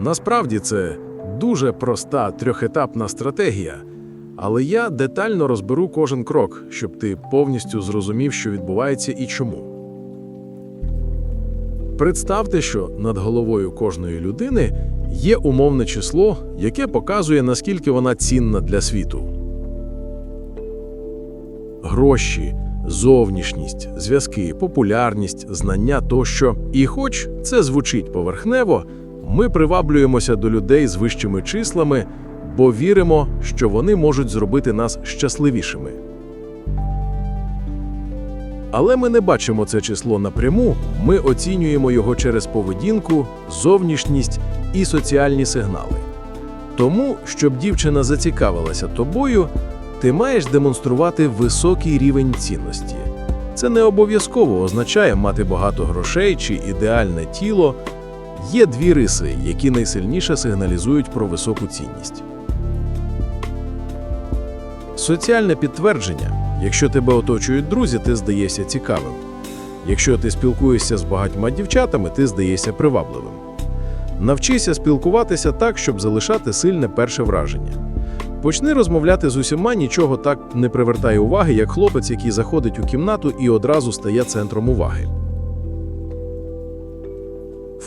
Насправді це дуже проста трьохетапна стратегія, але я детально розберу кожен крок, щоб ти повністю зрозумів, що відбувається і чому. Представте, що над головою кожної людини є умовне число, яке показує, наскільки вона цінна для світу. Гроші, зовнішність, зв'язки, популярність, знання тощо. І хоч це звучить поверхнево, ми приваблюємося до людей з вищими числами, бо віримо, що вони можуть зробити нас щасливішими. Але ми не бачимо це число напряму, ми оцінюємо його через поведінку, зовнішність і соціальні сигнали. Тому, щоб дівчина зацікавилася тобою, ти маєш демонструвати високий рівень цінності. Це не обов'язково означає мати багато грошей чи ідеальне тіло. Є дві риси, які найсильніше сигналізують про високу цінність. Соціальне підтвердження. Якщо тебе оточують друзі, ти здаєшся цікавим. Якщо ти спілкуєшся з багатьма дівчатами, ти здаєшся привабливим. Навчися спілкуватися так, щоб залишати сильне перше враження. Почни розмовляти з усіма, нічого так не привертає уваги, як хлопець, який заходить у кімнату і одразу стає центром уваги.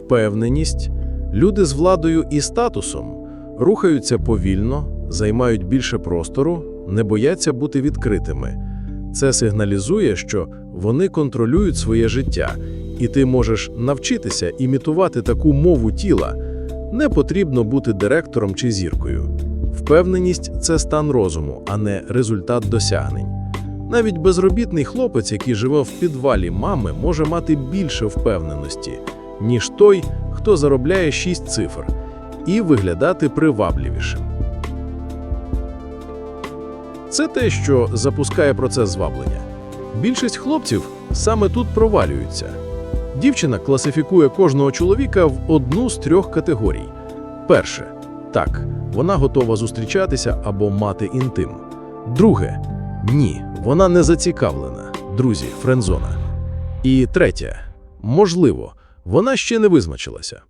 Впевненість. Люди з владою і статусом рухаються повільно, займають більше простору, не бояться бути відкритими. Це сигналізує, що вони контролюють своє життя, і ти можеш навчитися імітувати таку мову тіла. Не потрібно бути директором чи зіркою. Впевненість це стан розуму, а не результат досягнень. Навіть безробітний хлопець, який живе в підвалі мами, може мати більше впевненості, ніж той, хто заробляє шість цифр, і виглядати привабливішим. Це те, що запускає процес зваблення. Більшість хлопців саме тут провалюються. Дівчина класифікує кожного чоловіка в одну з трьох категорій. Перше так, вона готова зустрічатися або мати інтим. Друге ні, вона не зацікавлена. Друзі, френдзона. І третє можливо, вона ще не визначилася.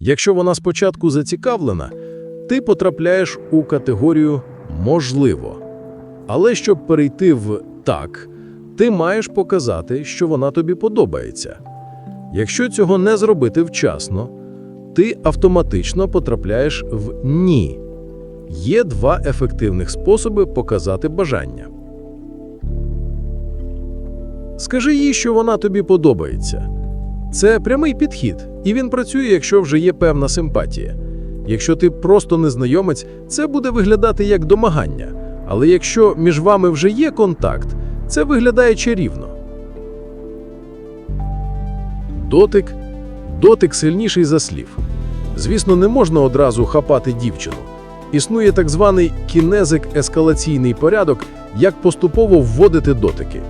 Якщо вона спочатку зацікавлена, ти потрапляєш у категорію можливо. Але щоб перейти в так, ти маєш показати, що вона тобі подобається. Якщо цього не зробити вчасно, ти автоматично потрапляєш в ні. Є два ефективних способи показати бажання. Скажи їй, що вона тобі подобається. Це прямий підхід, і він працює, якщо вже є певна симпатія. Якщо ти просто незнайомець, це буде виглядати як домагання. Але якщо між вами вже є контакт, це виглядає чарівно. Дотик дотик сильніший за слів. Звісно, не можна одразу хапати дівчину. Існує так званий кінезик-ескалаційний порядок, як поступово вводити дотики.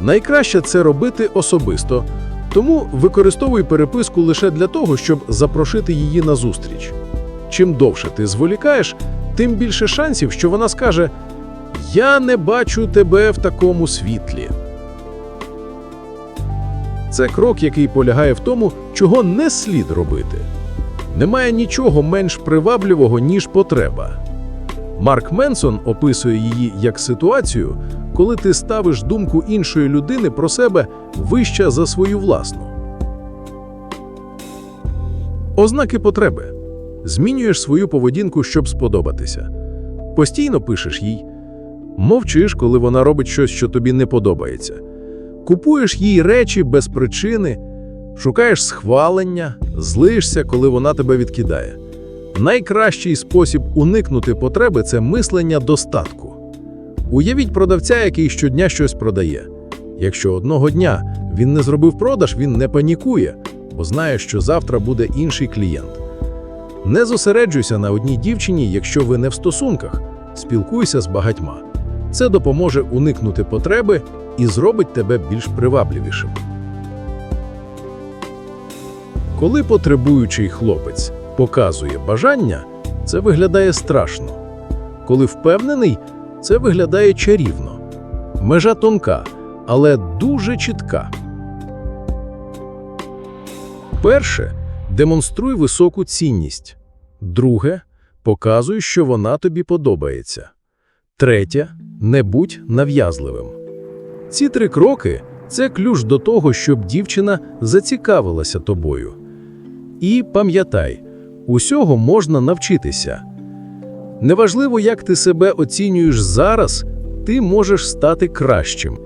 Найкраще це робити особисто, тому використовуй переписку лише для того, щоб запрошити її на зустріч. Чим довше ти зволікаєш, тим більше шансів, що вона скаже: Я не бачу тебе в такому світлі. Це крок, який полягає в тому, чого не слід робити. Немає нічого менш привабливого, ніж потреба. Марк Менсон описує її як ситуацію, коли ти ставиш думку іншої людини про себе вища за свою власну. Ознаки потреби. Змінюєш свою поведінку, щоб сподобатися. Постійно пишеш їй. Мовчиш, коли вона робить щось, що тобі не подобається. Купуєш їй речі без причини, шукаєш схвалення, злишся, коли вона тебе відкидає. Найкращий спосіб уникнути потреби це мислення достатку. Уявіть продавця, який щодня щось продає. Якщо одного дня він не зробив продаж, він не панікує, бо знає, що завтра буде інший клієнт. Не зосереджуйся на одній дівчині, якщо ви не в стосунках, спілкуйся з багатьма. Це допоможе уникнути потреби і зробить тебе більш привабливішим. Коли потребуючий хлопець показує бажання, це виглядає страшно. Коли впевнений, це виглядає чарівно. Межа тонка, але дуже чітка. Перше, Демонструй високу цінність. Друге показуй, що вона тобі подобається. Третє не будь нав'язливим. Ці три кроки це ключ до того, щоб дівчина зацікавилася тобою. І пам'ятай, усього можна навчитися. Неважливо, як ти себе оцінюєш зараз, ти можеш стати кращим.